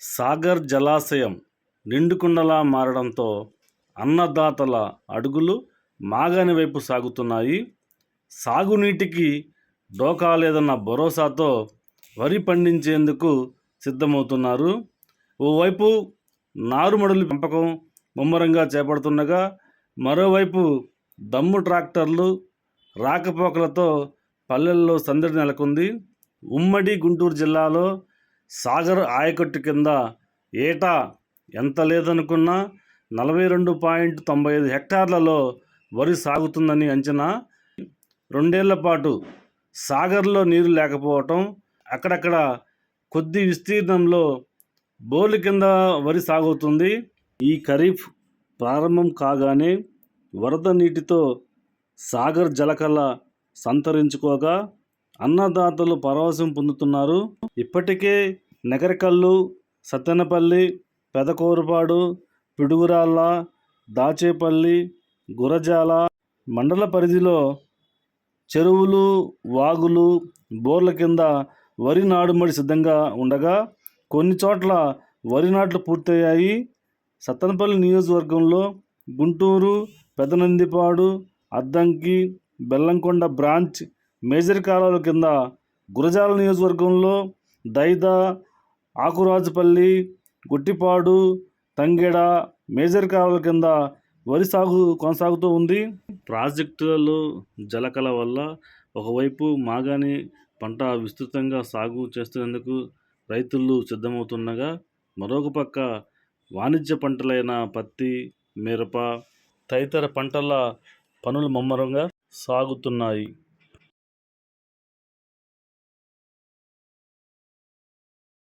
సాగర్ జలాశయం నిండుకుండలా మారడంతో అన్నదాతల అడుగులు మాగాని వైపు సాగుతున్నాయి. సాగునీటికి డోకా లేదన్న భరోసాతో వరి పండించేందుకు సిద్ధమవుతున్నారు. ఓవైపు నారుమడుల పెంపకం ముమ్మరంగా చేపడుతుండగా మరోవైపు దమ్ము ట్రాక్టర్లు రాకపోకలతో పల్లెల్లో సందడి నెలకొంది. ఉమ్మడి గుంటూరు జిల్లాలో సాగర్ ఆయకట్టు కింద ఏటా ఎంత లేదనుకున్నా నలభై రెండు పాయింట్ తొంభై ఐదు హెక్టార్లలో వరి సాగుతుందని అంచనా. రెండేళ్ళ పాటు సాగర్లో నీరు లేకపోవటం అక్కడక్కడ కొద్ది విస్తీర్ణంలో బోర్లు కింద వరి సాగుతుంది. ఈ ఖరీఫ్ ప్రారంభం కాగానే వరద నీటితో సాగర్ జలకళ సంతరించుకోగా అన్నదాతలు పరవశం పొందుతున్నారు. ఇప్పటికే నగరకల్లు సత్తెనపల్లి పెదకూరుపాడు పిడుగురాళ్ళ దాచేపల్లి గురజాల మండల పరిధిలో చెరువులు వాగులు బోర్ల కింద వరి నాడుమడి సిద్ధంగా ఉండగా కొన్ని చోట్ల వరి నాట్లు పూర్తయ్యాయి. సత్తెనపల్లి నియోజకవర్గంలో గుంటూరు పెదనందిపాడు అద్దంకి బెల్లంకొండ బ్రాంచ్ మేజర్ కాలువల కింద గురజాల నియోజకవర్గంలో దైద ఆకురాజుపల్లి గుట్టిపాడు తంగెడ మేజర్ కాలువల కింద వరి సాగు కొనసాగుతూ ఉంది. ప్రాజెక్టులలో జలకల వల్ల ఒకవైపు మాగాని పంట విస్తృతంగా సాగు చేస్తున్నందుకు రైతులు సిద్ధమవుతుండగా మరొక పక్క వాణిజ్య పంటలైన పత్తి మిరప తదితర పంటల పనులు ముమ్మరంగా సాగుతున్నాయి.